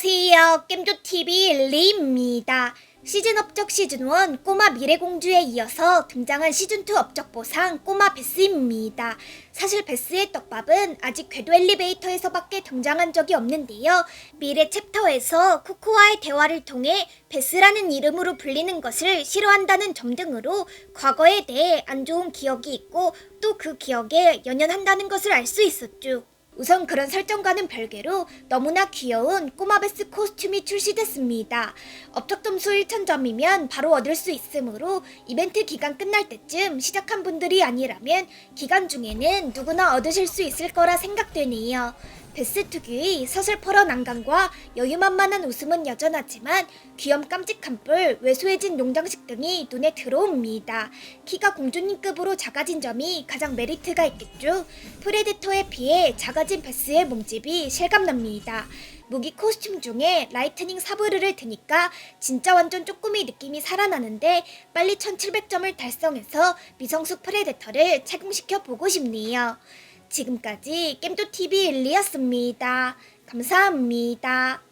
안녕하세요. 겜조TV 리입니다. 시즌 업적 시즌1 꼬마 미래공주에 이어서 등장한 시즌2 업적 보상 꼬마 베스입니다. 사실 베스의 떡밥은 아직 궤도 엘리베이터에서밖에 등장한 적이 없는데요. 미래 챕터에서 코코와의 대화를 통해 베스라는 이름으로 불리는 것을 싫어한다는 점 등으로 과거에 대해 안 좋은 기억이 있고 또 그 기억에 연연한다는 것을 알 수 있었죠. 우선 그런 설정과는 별개로 너무나 귀여운 꼬마 베스 코스튬이 출시됐습니다. 업적 점수 1000점이면 바로 얻을 수 있으므로 이벤트 기간 끝날 때쯤 시작한 분들이 아니라면 기간 중에는 누구나 얻으실 수 있을 거라 생각되네요. 베스 특유의 서슬퍼런 난강과 여유만만한 웃음은 여전하지만 귀염 깜찍한 뿔, 왜소해진 농장식 등이 눈에 들어옵니다. 키가 공주님급으로 작아진 점이 가장 메리트가 있겠죠. 프레데터에 비해 작아진 베스의 몸집이 실감납니다. 무기 코스튬 중에 라이트닝 사브르를 드니까 진짜 완전 쪼꾸미 느낌이 살아나는데 빨리 1700점을 달성해서 미성숙 프레데터를 착용시켜 보고 싶네요. 지금까지 겜도TV 일리였습니다. 감사합니다.